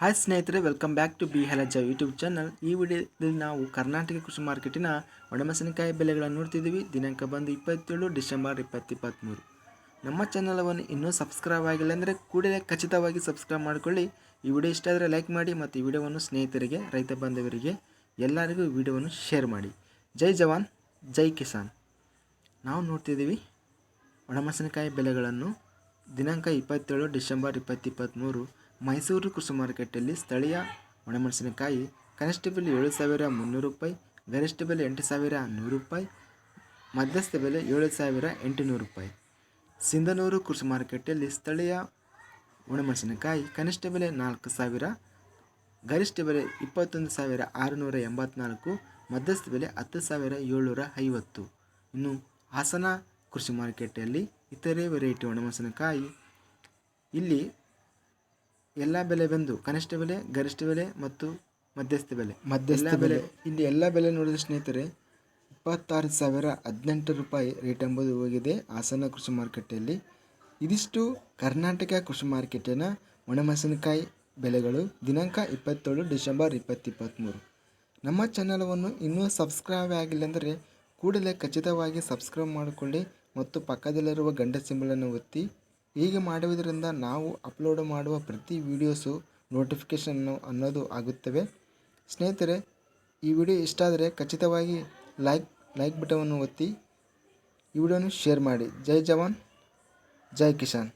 Hi ಸ್ನೇಹಿತರೆ welcome back to B ಹೆಲಜ YouTube channel ಈ ವಿಡಿಯೋದಲ್ಲಿ ನಾವು ಕರ್ನಾಟಕ ಕೃಷಿ ಮಾರ್ಕೆಟಿನ ಒಣಮೆಣಸಿನಕಾಯಿ ಬೆಲೆಗಳನ್ನು ನೋಡ್ತಿದ್ದೀವಿ. ದಿನಾಂಕ ಬಂದು ಇಪ್ಪತ್ತೇಳು, ಡಿಸೆಂಬರ್ ಇಪ್ಪತ್ತಿಪ್ಪತ್ತ್ಮೂರು ನಮ್ಮ ಚಾನಲವನ್ನು ಇನ್ನೂ ಸಬ್ಸ್ಕ್ರೈಬ್ ಆಗಿಲ್ಲ ಅಂದರೆ ಕೂಡಲೇ ಖಚಿತವಾಗಿ ಸಬ್ಸ್ಕ್ರೈಬ್ ಮಾಡಿಕೊಳ್ಳಿ. ಈ ವಿಡಿಯೋ ಇಷ್ಟ ಆದರೆ ಲೈಕ್ ಮಾಡಿ ಮತ್ತು ಈ ವಿಡಿಯೋವನ್ನು ಸ್ನೇಹಿತರಿಗೆ, ರೈತ ಬಾಂಧವರಿಗೆ ಎಲ್ಲರಿಗೂ ವಿಡಿಯೋವನ್ನು ಶೇರ್ ಮಾಡಿ. ಜೈ ಜವಾನ್, ಜೈ ಕಿಸಾನ್. ನಾವು ನೋಡ್ತಿದ್ದೀವಿ ಒಣಮೆಣಸಿನಕಾಯಿ ಬೆಲೆಗಳನ್ನು ದಿನಾಂಕ ಇಪ್ಪತ್ತೇಳು, ಡಿಸೆಂಬರ್ ಇಪ್ಪತ್ತಿಪ್ಪತ್ತ್ಮೂರು ಮೈಸೂರು ಕೃಷಿ ಮಾರುಕಟ್ಟೆಯಲ್ಲಿ ಸ್ಥಳೀಯ ಒಣಮೆಣಸಿನಕಾಯಿ ಕನಿಷ್ಠ ಬೆಲೆ ಏಳು ಸಾವಿರ ಮುನ್ನೂರು ರೂಪಾಯಿ, ಗರಿಷ್ಠ ಬೆಲೆ ಎಂಟು ಸಾವಿರ ನೂರು ರೂಪಾಯಿ, ಮಧ್ಯಸ್ಥ ಬೆಲೆ ಏಳು ಸಾವಿರ ಎಂಟುನೂರು ರೂಪಾಯಿ. ಸಿಂಧನೂರು ಕೃಷಿ ಮಾರುಕಟ್ಟೆಯಲ್ಲಿ ಸ್ಥಳೀಯ ಒಣಮೆಣಸಿನಕಾಯಿ ಕನಿಷ್ಠ ಬೆಲೆ ನಾಲ್ಕು ಸಾವಿರ, ಗರಿಷ್ಠ ಬೆಲೆ ಇಪ್ಪತ್ತೊಂದು ಸಾವಿರ ಆರುನೂರ ಎಂಬತ್ನಾಲ್ಕು, ಮಧ್ಯಸ್ಥ ಬೆಲೆ ಹತ್ತು ಸಾವಿರ ಏಳ್ನೂರ ಐವತ್ತು. ಇನ್ನು ಹಾಸನ ಕೃಷಿ ಮಾರುಕಟ್ಟೆಯಲ್ಲಿ ಇತರೆ ವೆರೈಟಿ ಒಣಮೆಣಸಿನಕಾಯಿ ಇಲ್ಲಿ ಎಲ್ಲ ಬೆಲೆ ಬಂದು ಕನಿಷ್ಠ ಬೆಲೆ ಗರಿಷ್ಠ ಬೆಲೆ ಮತ್ತು ಮಧ್ಯಸ್ಥ ಬೆಲೆ. ಮಧ್ಯಸ್ಥ ಬೆಲೆ ಇಲ್ಲಿ ಎಲ್ಲ ಬೆಲೆ ನೋಡಿದ ಸ್ನೇಹಿತರೆ ಇಪ್ಪತ್ತಾರು ಸಾವಿರ ಹದಿನೆಂಟು ರೂಪಾಯಿ ರೇಟ್ ಎಂಬುದು ಹೋಗಿದೆ ಹಾಸನ ಕೃಷಿ ಮಾರುಕಟ್ಟೆಯಲ್ಲಿ. ಇದಿಷ್ಟು ಕರ್ನಾಟಕ ಕೃಷಿ ಮಾರ್ಕೆಟಿನ ಒಣಮೆಣಸಿನಕಾಯಿ ಬೆಲೆಗಳು ದಿನಾಂಕ ಇಪ್ಪತ್ತೇಳು ಡಿಸೆಂಬರ್ ಇಪ್ಪತ್ತಿಪ್ಪತ್ತ್ಮೂರು ನಮ್ಮ ಚಾನಲವನ್ನು ಇನ್ನೂ ಸಬ್ಸ್ಕ್ರೈಬ್ ಆಗಿಲ್ಲ ಅಂದರೆ ಕೂಡಲೇ ಖಚಿತವಾಗಿ ಸಬ್ಸ್ಕ್ರೈಬ್ ಮಾಡಿಕೊಳ್ಳಿ ಮತ್ತು ಪಕ್ಕದಲ್ಲಿರುವ ಗಂಟೆ ಸಿಂಬಲನ್ನು ಒತ್ತಿ ಹೀಗೆ ಮಾಡುವುದರಿಂದ ನಾವು ಅಪ್ಲೋಡ್ ಮಾಡುವ ಪ್ರತಿ ವೀಡಿಯೋಸು ನೋಟಿಫಿಕೇಷನ್ನು ಅನ್ನೋದು ಆಗುತ್ತವೆ. ಸ್ನೇಹಿತರೆ, ಈ ವಿಡಿಯೋ ಇಷ್ಟ ಆದರೆ ಖಚಿತವಾಗಿ ಲೈಕ್ ಲೈಕ್ ಬಟವನ್ನು ಒತ್ತಿ ಈ ವಿಡಿಯೋನು ಶೇರ್ ಮಾಡಿ. ಜೈ ಜವಾನ್, ಜೈ ಕಿಸಾನ್.